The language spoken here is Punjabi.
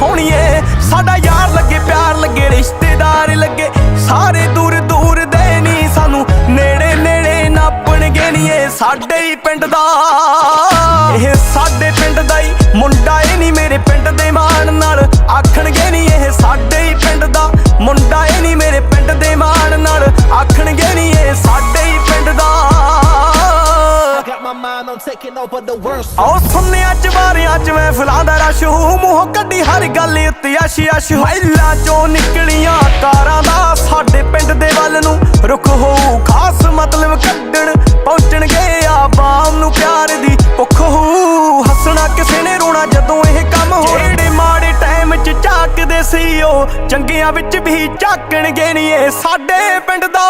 ਸੋਹਣੀਏ। ਸਾਡਾ ਯਾਰ ਲੱਗੇ, ਪਿਆਰ ਲੱਗੇ, ਰਿਸ਼ਤੇਦਾਰ ਲੱਗੇ। ਸਾਰੇ ਦੂਰ ਦੂਰ ਦੇ ਨਹੀਂ ਸਾਨੂੰ। ਨੇੜੇ ਨੇੜੇ ਨਾਪਣਗੇ ਨਹੀਂ ਇਹ ਸਾਡੇ ਹੀ ਪਿੰਡ ਦਾ। ਇਹ ਸਾਡੇ ਪਿੰਡ ਦਾ ਹੀ my mind on taking over the world. ਆਓ ਸੁਣਿਆ ਚਵਾਰਿਆਂ ਚ ਮੈਂ ਫੁਲਾਦਾ ਰਸ਼। ਹੂੰ ਮੂੰਹ ਕੱਢੀ ਹਰ ਗੱਲ ਉੱਤੇ ਆਸ਼ੀ ਆਸ਼ ਮਹਿਲਾ ਚੋਂ ਨਿਕਲੀਆਂ ਤਾਰਾਂ ਦਾ ਸਾਡੇ ਪਿੰਡ ਦੇ ਵੱਲ ਨੂੰ ਰੁਕ ਹੋਊ। ਖਾਸ ਮਤਲਬ ਕੱਢਣ, ਪਹੁੰਚਣਗੇ ਆਵਾਮ ਨੂੰ ਪਿਆਰ ਦੀ ਭੁੱਖ ਹੋਊ ਹੱਸਣਾ ਕਿਸੇ ਨੇ ਰੋਣਾ ਜਦੋਂ ਇਹ ਕੰਮ ਹੋ ਜਿਹੜੇ ਮਾੜੇ ਟਾਈਮ ਚ ਝਾਕਦੇ ਸੀ ਉਹ, ਚੰਗਿਆਂ ਵਿੱਚ ਵੀ ਝਾਕਣਗੇ ਨਹੀਂ ਇਹ ਸਾਡੇ ਪਿੰਡ ਦਾ।